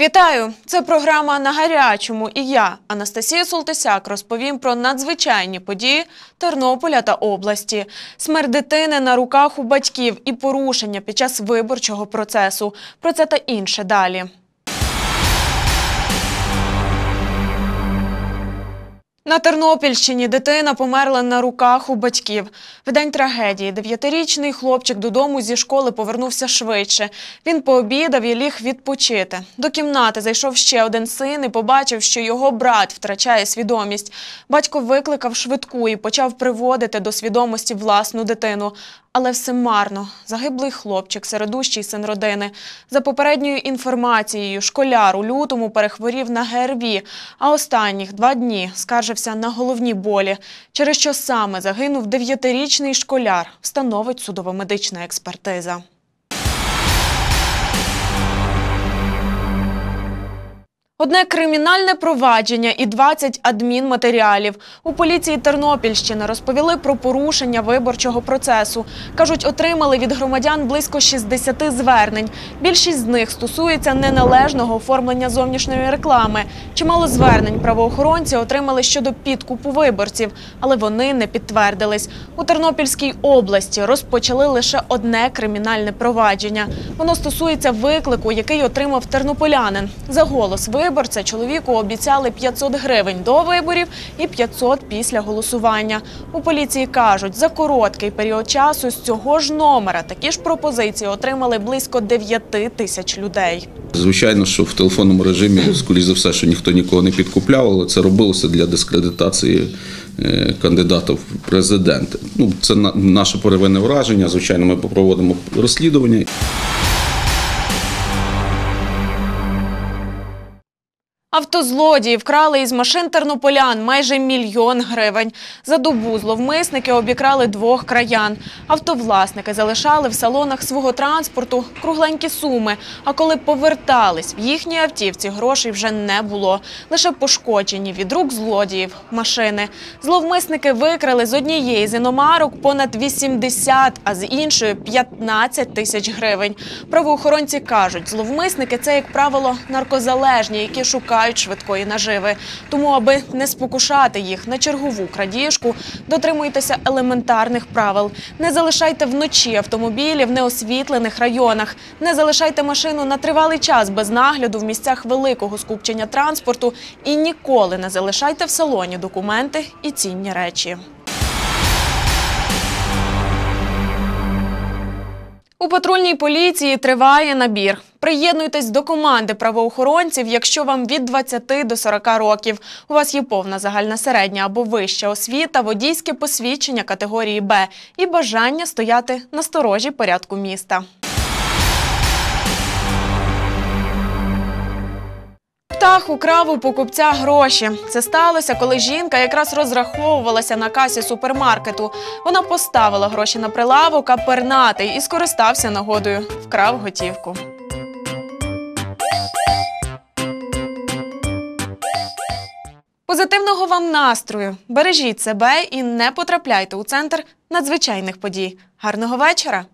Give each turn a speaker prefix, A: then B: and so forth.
A: Вітаю! Це програма на гарячому. І я, Анастасія Солтисяк, розповім про надзвичайні події Тернополя та області, смерть дитини на руках у батьків і порушення під час виборчого процесу. Про це та інше далі. На Тернопільщині дитина померла на руках у батьків. В день трагедії дев'ятирічний хлопчик додому зі школи повернувся швидше. Він пообідав і ліг відпочити. До кімнати зайшов ще один син і побачив, що його брат втрачає свідомість. Батько викликав швидку і почав приводити до свідомості власну дитину. Але все марно. Загиблий хлопчик, середущий син родини. За попередньою інформацією, школяр у лютому перехворів на ГРВІ, а останніх два дні скаржився на головні болі, через що саме загинув дев'ятирічний школяр, встановить судово-медична експертиза. Одне кримінальне провадження і 20 адмінматеріалів. У поліції Тернопільщини розповіли про порушення виборчого процесу. Кажуть, отримали від громадян близько 60 звернень. Більшість з них стосується неналежного оформлення зовнішньої реклами. Чимало звернень правоохоронці отримали щодо підкупу виборців, але вони не підтвердились. У Тернопільській області розпочали лише одне кримінальне провадження. Воно стосується виклику, який отримав тернополянин. За голос виборця чоловіку обіцяли 500 гривень до виборів і 500 після голосування. У поліції кажуть, за короткий період часу з цього ж номера такі ж пропозиції отримали близько 9 тисяч людей.
B: Звичайно, що в телефонному режимі, скоріш за все, що ніхто нікого не підкупляв, але це робилося для дискредитації е, кандидата в президенти. Ну, це на- наше первинне враження. Звичайно, ми проводимо розслідування.
A: Автозлодії вкрали із машин тернополян майже мільйон гривень. За добу зловмисники обікрали двох краян. Автовласники залишали в салонах свого транспорту кругленькі суми. А коли повертались, в їхній автівці грошей вже не було. Лише пошкоджені від рук злодіїв машини. Зловмисники викрали з однієї з іномарок понад 80, а з іншої 15 тисяч гривень. Правоохоронці кажуть, зловмисники це, як правило, наркозалежні, які шукають швидкої наживи. Тому, аби не спокушати їх на чергову крадіжку, дотримуйтеся елементарних правил. Не залишайте вночі автомобілі в неосвітлених районах. Не залишайте машину на тривалий час без нагляду в місцях великого скупчення транспорту і ніколи не залишайте в салоні документи і цінні речі. Патрульній поліції триває набір. Приєднуйтесь до команди правоохоронців, якщо вам від 20 до 40 років. У вас є повна загальна середня або вища освіта, водійське посвідчення категорії Б і бажання стояти на сторожі порядку міста. Птах украв у покупця гроші. Це сталося, коли жінка якраз розраховувалася на касі супермаркету. Вона поставила гроші на прилавок, а пернатий і скористався нагодою. Вкрав готівку. Позитивного вам настрою. Бережіть себе і не потрапляйте у центр надзвичайних подій. Гарного вечора!